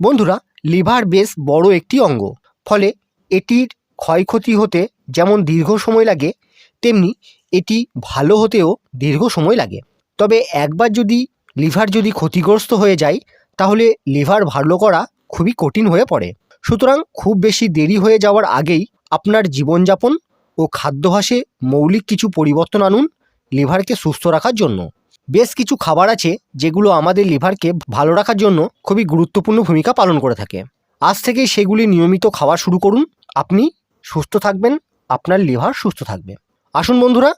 বন্ধুরা, লিভার বেশ বড় একটি অঙ্গ। ফলে এটির ক্ষয়ক্ষতি হতে যেমন দীর্ঘ সময় লাগে, তেমনি এটি ভালো হতেও দীর্ঘ সময় লাগে। তবে একবার যদি লিভার যদি ক্ষতিগ্রস্ত হয়ে যায়, তাহলে লিভার ভালো করা খুবই কঠিন হয়ে পড়ে। সুতরাং খুব বেশি দেরি হয়ে যাওয়ার আগেই আপনার জীবনযাপন ও খাদ্যাভ্যাসে মৌলিক কিছু পরিবর্তন আনুন লিভারকে সুস্থ রাখার জন্য। বেশ কিছু খাবার আছে যেগুলো আমাদের লিভারকে ভালো রাখার জন্য খুবই গুরুত্বপূর্ণ ভূমিকা পালন করে থাকে। আজ থেকেই সেগুলি নিয়মিত খাওয়া শুরু করুন। আপনি সুস্থ থাকবেন, আপনার লিভার সুস্থ থাকবে। আসুন বন্ধুরা,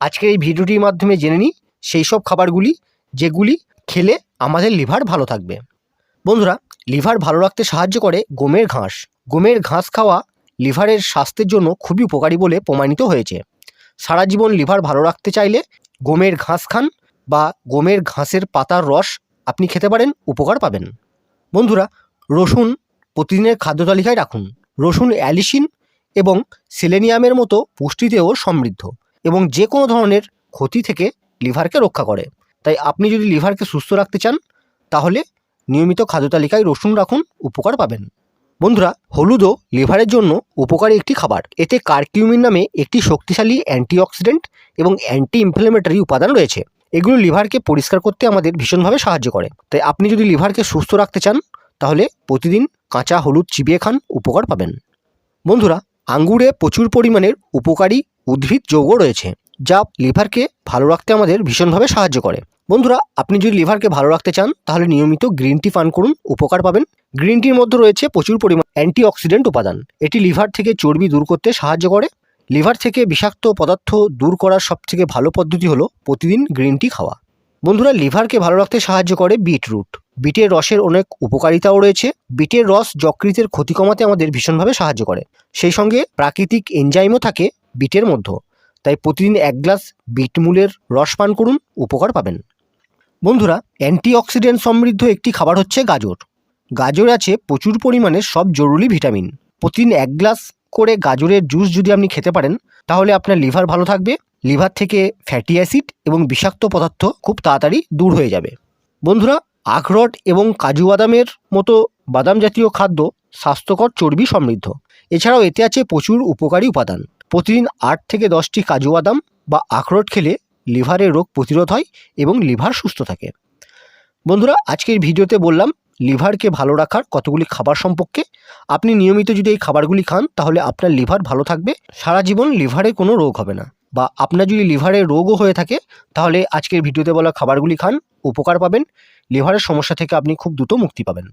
আজকের এই ভিডিওটির মাধ্যমে জেনে নিই সেই সব খাবারগুলি যেগুলি খেলে আমাদের লিভার ভালো থাকবে। বন্ধুরা, লিভার ভালো রাখতে সাহায্য করে গমের ঘাস। গমের ঘাস খাওয়া লিভারের স্বাস্থ্যের জন্য খুবই উপকারী বলে প্রমাণিত হয়েছে। সারা জীবন লিভার ভালো রাখতে চাইলে গমের ঘাস খান বা গমের ঘাসের পাতার রস আপনি খেতে পারেন, উপকার পাবেন। বন্ধুরা, রসুন প্রতিদিনের খাদ্য তালিকায় রাখুন। রসুন অ্যালিসিন এবং সেলেনিয়ামের মতো পুষ্টিতেও সমৃদ্ধ এবং যে কোনো ধরনের ক্ষতি থেকে লিভারকে রক্ষা করে। তাই আপনি যদি লিভারকে সুস্থ রাখতে চান, তাহলে নিয়মিত খাদ্য তালিকায় রসুন রাখুন, উপকার পাবেন। বন্ধুরা, হলুদও লিভারের জন্য উপকারী একটি খাবার। এতে কার্কিউমিন নামে একটি শক্তিশালী অ্যান্টিঅক্সিডেন্ট এবং অ্যান্টি ইনফ্লেমেটরি উপাদান রয়েছে। এগুলো লিভারকে পরিষ্কার করতে আমাদের ভীষণভাবে সাহায্য করে। তাই আপনি যদি লিভারকে সুস্থ রাখতে চান, তাহলে প্রতিদিন কাঁচা হলুদ চিবিয়ে খান, উপকার পাবেন। বন্ধুরা, আঙ্গুরে প্রচুর পরিমাণের উপকারী উদ্ভিদ যৌগ রয়েছে, যা লিভারকে ভালো রাখতে আমাদের ভীষণভাবে সাহায্য করে। বন্ধুরা, আপনি যদি লিভারকে ভালো রাখতে চান, তাহলে নিয়মিত গ্রিন টি পান করুন, উপকার পাবেন। গ্রিন টির মধ্যে রয়েছে প্রচুর পরিমাণ অ্যান্টিঅক্সিডেন্ট উপাদান। এটি লিভার থেকে চর্বি দূর করতে সাহায্য করে। লিভার থেকে বিষাক্ত পদার্থ দূর করার সবথেকে ভালো পদ্ধতি হলো প্রতিদিন গ্রিন টি খাওয়া। বন্ধুরা, লিভারকে ভালো রাখতে সাহায্য করে বিটরুট। বিটের রসের অনেক উপকারিতাও রয়েছে। বিটের রস যকৃতের ক্ষতি কমাতে আমাদের ভীষণভাবে সাহায্য করে। সেই সঙ্গে প্রাকৃতিক এনজাইমও থাকে বিটের মধ্যে। তাই প্রতিদিন এক গ্লাস বিটমূলের রস পান করুন, উপকার পাবেন। বন্ধুরা, অ্যান্টিঅক্সিডেন্ট সমৃদ্ধ একটি খাবার হচ্ছে গাজর। গাজর আছে প্রচুর পরিমাণে সব জরুরি ভিটামিন। প্রতিদিন এক গ্লাস করে গাজরের জুস যদি আপনি খেতে পারেন, তাহলে আপনার লিভার ভালো থাকবে লিভার থেকে ফ্যাটি অ্যাসিড এবং বিষাক্ত পদার্থ খুব তাড়াতাড়ি দূর হয়ে যাবে। বন্ধুরা, আখরোট এবং কাজু বাদামের মতো বাদাম জাতীয় খাদ্য স্বাস্থ্যকর চর্বি সমৃদ্ধ। এছাড়াও এতে আছে প্রচুর উপকারী উপাদান। প্রতিদিন আট থেকে দশটি কাজু বাদাম বা আখরোট খেলে লিভারের রোগ প্রতিরোধ হয় এবং লিভার সুস্থ থাকে। বন্ধুরা, আজকের ভিডিওতে বললাম লিভারকে ভালো রাখার কতগুলি খাবার সম্পর্কে। আপনি নিয়মিত যদি এই খাবারগুলি খান, তাহলে আপনার লিভার ভালো থাকবে। সারা জীবন লিভারে কোনো রোগ হবে না। বা আপনার যদি লিভারে রোগও হয়ে থাকে, তাহলে আজকের ভিডিওতে বলা খাবারগুলি খান, উপকার পাবেন। লিভারের সমস্যা থেকে আপনি খুব দ্রুত মুক্তি পাবেন।